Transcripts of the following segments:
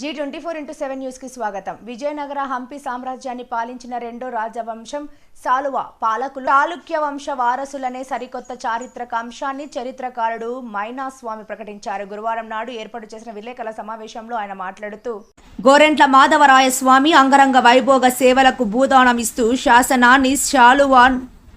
Zee twenty four into seven న్యూస్కి స్వాగతం. విజయనగర హంపి సామ్రాజ్యాన్ని పాలించిన రెండో రాజవంశం సాలువ. పాలకులు చాళుక్య వంశ వారసులనే సరికొత్త చారిత్రక అంశాన్ని చరిత్రకారుడు మైనాస్వామి ప్రకటించారు. గురువారం నాడు ఏర్పాటు చేసిన విలేకరుల సమావేశంలో ఆయన మాట్లాడుతూ గోరెంట్ల మాధవరాయ స్వామి అంగరంగ వైభోగ సేవలకు భూదానం ఇస్తూ శాసనాన్ని శాలువా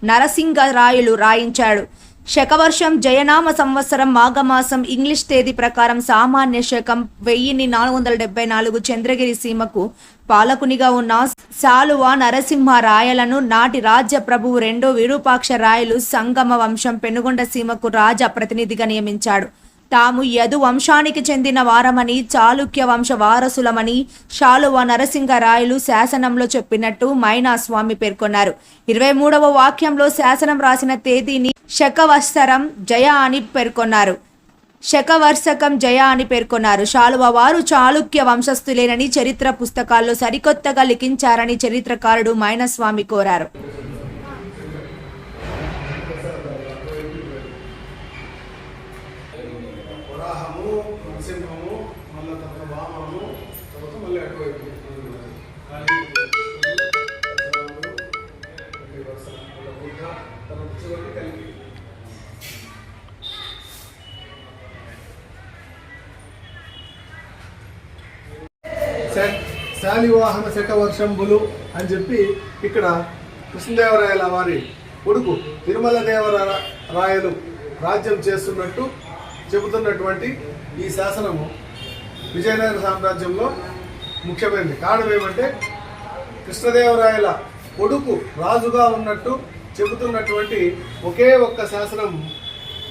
నరసింగరాయులు రాయించాడు. శకవర్షం జయనామ సంవత్సరం మాఘమాసం ఇంగ్లీష్ తేదీ ప్రకారం సామాన్య శకం వెయ్యిన్ని నాలుగు వందల డెబ్బై నాలుగు చంద్రగిరి సీమకు పాలకునిగా ఉన్న సాలువ నరసింహ రాయలను నాటి రాజ్య ప్రభువు రెండో విరూపాక్ష రాయలు సంగమ వంశం పెనుగొండ సీమకు రాజ ప్రతినిధిగా నియమించాడు. తాము యదు వంశానికి చెందిన వారమని చాళుక్య వంశ వారసులమని శాలువ నరసింగరాయలు శాసనంలో చెప్పినట్టు మైనా స్వామి పేర్కొన్నారు. ఇరవై మూడవ వాక్యంలో శాసనం రాసిన తేదీని శకవత్సరం జయ అని పేర్కొన్నారు. శకవర్షకం జయ అని పేర్కొన్నారు. శాలువ వారు చాళుక్య వంశస్థులేనని చరిత్ర పుస్తకాల్లో సరికొత్తగా లిఖించారని చరిత్రకారుడు మైనస్వామి కోరారు. వామము తర్వాత మళ్ళీ శాలివాహన శకవర్షంబులు అని చెప్పి ఇక్కడ కృష్ణదేవరాయల వారి కొడుకు తిరుమల దేవరాయలు రాజ్యం చేస్తున్నట్టు చెబుతున్నటువంటి ఈ శాసనము విజయనగర సామ్రాజ్యంలో ముఖ్యమైనది. కారణం ఏమంటే కృష్ణదేవరాయల కొడుకు రాజుగా ఉన్నట్టు చెబుతున్నటువంటి ఒకే ఒక్క శాసనం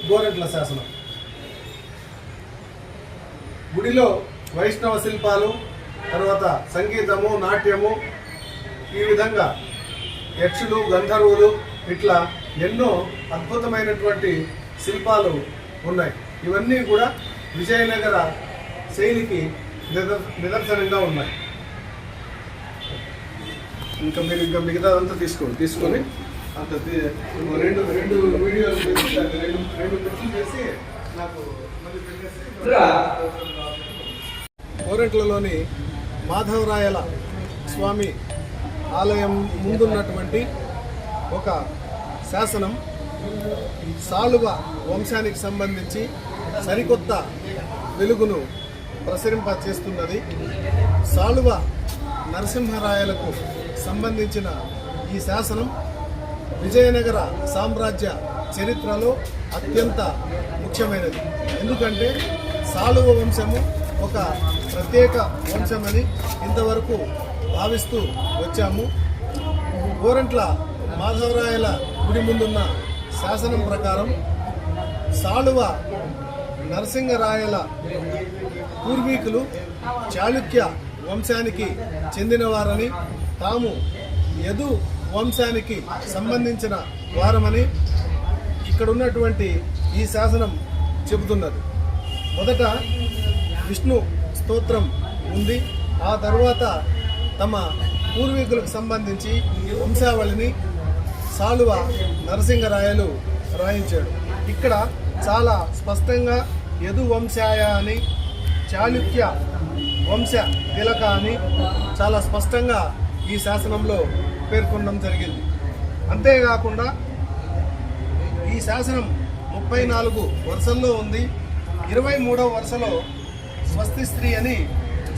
గోరెంట్ల శాసనం. గుడిలో వైష్ణవ శిల్పాలు తర్వాత సంగీతము నాట్యము ఈ విధంగా యక్షులు గంధర్వులు ఇట్లా ఎన్నో అద్భుతమైనటువంటి శిల్పాలు ఉన్నాయి. ఇవన్నీ కూడా విజయనగర శైలికి నిదర్ నిదర్శనంగా ఉన్నాయి. ఇంకా మీరు ఇంకా మిగతాదంతా తీసుకోండి తీసుకొని అంత రెండు రెండు వీడియోలు రెండు రెండు చేసి నాకు మళ్ళీ పెట్టేసి కోరెంట్లలోని మాధవరాయల స్వామి ఆలయం ముందున్నటువంటి ఒక శాసనం సాలువ వంశానికి సంబంధించి సరికొత్త వెలుగును ప్రసరింప చేస్తున్నది. సాలువ నరసింహరాయలకు సంబంధించిన ఈ శాసనం విజయనగర సామ్రాజ్య చరిత్రలో అత్యంత ముఖ్యమైనది. ఎందుకంటే సాలువ వంశము ఒక ప్రత్యేక వంశమని ఇంతవరకు భావిస్తూ వచ్చాము. గోరంట్ల మాధవరాయల గుడి ముందున్న శాసనం ప్రకారం సాళువ నరసింగరాయల పూర్వీకులు చాళుక్య వంశానికి చెందినవారని తాము యదు వంశానికి సంబంధించిన వారమని ఇక్కడ ఉన్నటువంటి ఈ శాసనం చెబుతున్నది. మొదట విష్ణు స్తోత్రం ఉంది. ఆ తర్వాత తమ పూర్వీకులకు సంబంధించి ఈ వంశావళిని సాలువ నరసింహరాయలు రాయించాడు. ఇక్కడ చాలా స్పష్టంగా యదు వంశాయ అని చాళుక్య వంశ తిలక అని చాలా స్పష్టంగా ఈ శాసనంలో పేర్కొనడం జరిగింది. అంతేకాకుండా ఈ శాసనం ముప్పై నాలుగు వరుసల్లో ఉంది. ఇరవై మూడవ వరుసలో స్వస్తి స్త్రీ అని